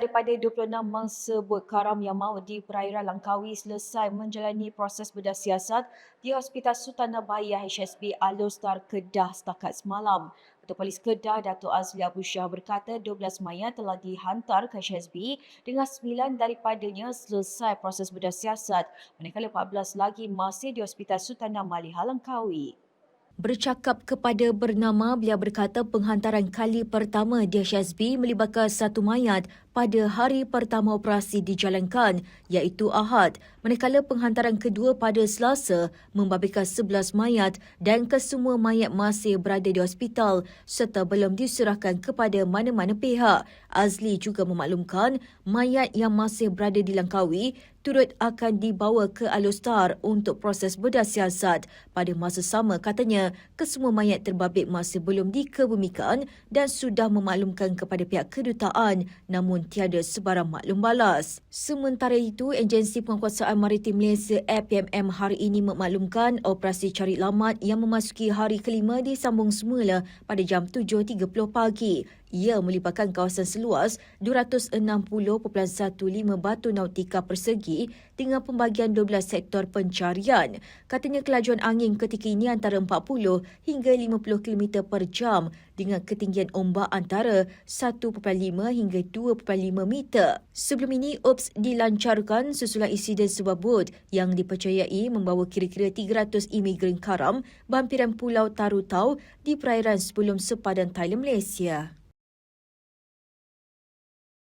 Daripada 26 mangsa bot karam yang maut di perairan Langkawi selesai menjalani proses bedah siasat di Hospital Sultan Nabaya HSB Alostar Kedah setakat semalam. Ketua Polis Kedah Datuk Azli Abu Shah berkata 12 mayat telah dihantar ke HSB dengan 9 daripadanya selesai proses bedah siasat manakala 14 lagi masih di Hospital Sultan Maliha Langkawi. Bercakap kepada bernama, beliau berkata penghantaran kali pertama di melibatkan satu mayat pada hari pertama operasi dijalankan iaitu Ahad. Manakala penghantaran kedua pada Selasa membabitkan 11 mayat dan kesemua mayat masih berada di hospital serta belum diserahkan kepada mana-mana pihak. Azli juga memaklumkan mayat yang masih berada di Langkawi turut akan dibawa ke Alostar untuk proses bedah siasat. Pada masa sama katanya, kesemua mayat terbabit masih belum dikebumikan dan sudah memaklumkan kepada pihak kedutaan namun tiada sebarang maklum balas. Sementara itu, Agensi Penguasaan Maritim Malaysia APMM hari ini memaklumkan operasi cari lamat yang memasuki hari kelima disambung semula pada jam 7.30 pagi. Ia melibatkan kawasan seluas 260.15 batu nautika persegi dengan pembagian 12 sektor pencarian. Katanya kelajuan angin ketika ini antara 40 hingga 50 km per jam dengan ketinggian ombak antara 1.5 hingga 2.5 meter. Sebelum ini, UPS dilancarkan susulan insiden sebuah bot yang dipercayai membawa kira-kira 300 imigran karam berhampiran Pulau Tarutau di perairan sebelum sepadan Thailand, Malaysia.